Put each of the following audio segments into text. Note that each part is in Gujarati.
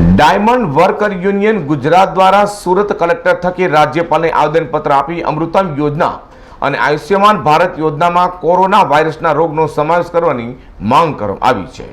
ડાયમંડ વર્કર યુનિયન ગુજરાત દ્વારા સુરત કલેક્ટર થકી રાજ્યપાલને આવેદનપત્ર આપી અમૃતમ યોજના અને આયુષ્યમાન ભારત યોજનામાં કોરોના વાયરસના રોગનો સમાવેશ કરવાની માંગ કરવામાં આવી છે.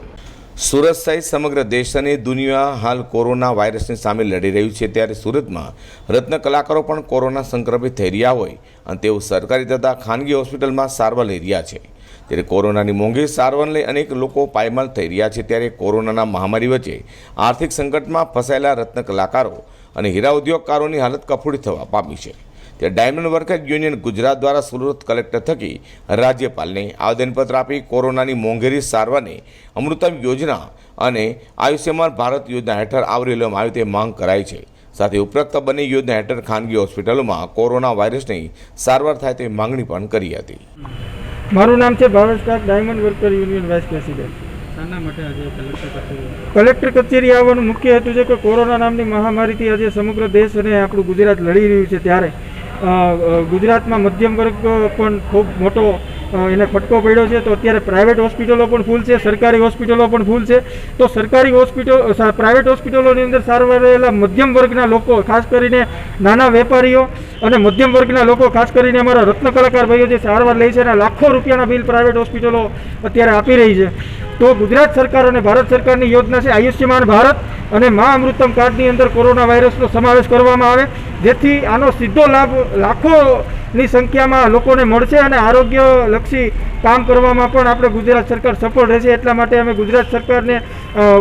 સુરત સહિત સમગ્ર દેશ અને દુનિયા હાલ કોરોના વાયરસની સામે લડી રહ્યું છે. ત્યારે સુરતમાં રત્ન કલાકારો પણ કોરોના સંક્રમિત થઈ રહ્યા હોય અને તેઓ સરકારી તથા ખાનગી હોસ્પિટલમાં સારવાર લઈ રહ્યા છે. ત્યારે કોરોનાની મોંઘી સારવાર લઈ અનેક લોકો પાયમાલ થઈ રહ્યા છે. ત્યારે કોરોનાના મહામારી વચ્ચે આર્થિક સંકટમાં ફસાયેલા રત્ન કલાકારો અને હીરા ઉદ્યોગકારોની હાલત કફોડી થવા પામી છે. ત્યારે ડાયમંડ વર્કર યુનિયન ગુજરાત દ્વારા સુરત કલેક્ટર થકી રાજ્યપાલને આવેદનપત્ર આપી કોરોનાની મોંઘેરી સારવારને અમૃતમ યોજના અને આયુષ્યમાન ભારત યોજના હેઠળ આવરી લેવામાં આવે તે માંગ કરાઈ છે. સાથે ઉપરોક્ત બંને યોજના હેઠળ ખાનગી હોસ્પિટલોમાં કોરોના વાયરસની સારવાર થાય તે માંગણી પણ કરી હતી. મારું નામ છે Bhavesh Kak diamond worker union vice president. માટે કલેક્ટર કચેરી આવવાનું મુખ્ય હેતુ છે કે કોરોના નામની મહામારીથી આજે સમગ્ર દેશ અને આપણું ગુજરાત લડી રહ્યું છે ત્યારે ગુજરાતમાં મધ્યમ વર્ગ પણ ખૂબ મોટો એને ફટકો પડ્યો છે, તો અત્યારે પ્રાઇવેટ હોસ્પિટલો પણ ફૂલ છે, સરકારી હોસ્પિટલો પણ ફૂલ છે. તો સરકારી હોસ્પિટલ પ્રાઇવેટ હોસ્પિટલોની અંદર સારવાર રહેલા મધ્યમ વર્ગના લોકો, ખાસ કરીને નાના વેપારીઓ અને મધ્યમ વર્ગના લોકો, ખાસ કરીને અમારા રત્ન કલાકાર ભાઈઓ જે સારવાર લે છે અને લાખો રૂપિયાના બિલ પ્રાઇવેટ હોસ્પિટલો અત્યારે આપી રહી છે. તો ગુજરાત સરકાર અને ભારત સરકારની યોજના છે આયુષ્યમાન ભારત અને મા અમૃતમ કાર્ડની અંદર કોરોના વાયરસનો સમાવેશ કરવામાં આવે. જેથી આનો સીધો લાભ લાખોની સંખ્યામાં લોકોને મળશે અને આરોગ્યલક્ષી કામ કરવામાં પણ આપણે ગુજરાત સરકાર સફળ રહેશે. એટલા માટે અમે ગુજરાત સરકારને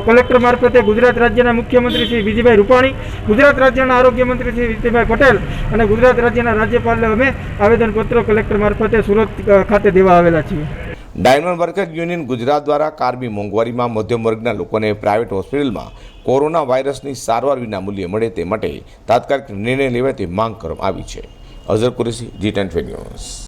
કલેક્ટર મારફતે ગુજરાત રાજ્યના મુખ્યમંત્રી શ્રી વિજયભાઈ રૂપાણી, ગુજરાત રાજ્યના આરોગ્ય મંત્રી શ્રી વિજયભાઈ પટેલ અને ગુજરાત રાજ્યના રાજ્યપાલને અમે આવેદનપત્ર કલેક્ટર મારફતે સુરત ખાતે દેવા આવેલા છીએ. ડાયમંડ વર્કર યુનિયન ગુજરાત દ્વારા કારમી મોંઘવારીમાં મધ્યમ વર્ગના લોકોને પ્રાઇવેટ હોસ્પિટલમાં કોરોના વાયરસની સારવાર વિના મૂલ્યે મળે તે માટે તાત્કાલિક નિર્ણય લેવાય તે માંગ કરવામાં આવી છે. Azhar Qureshi, G ten news.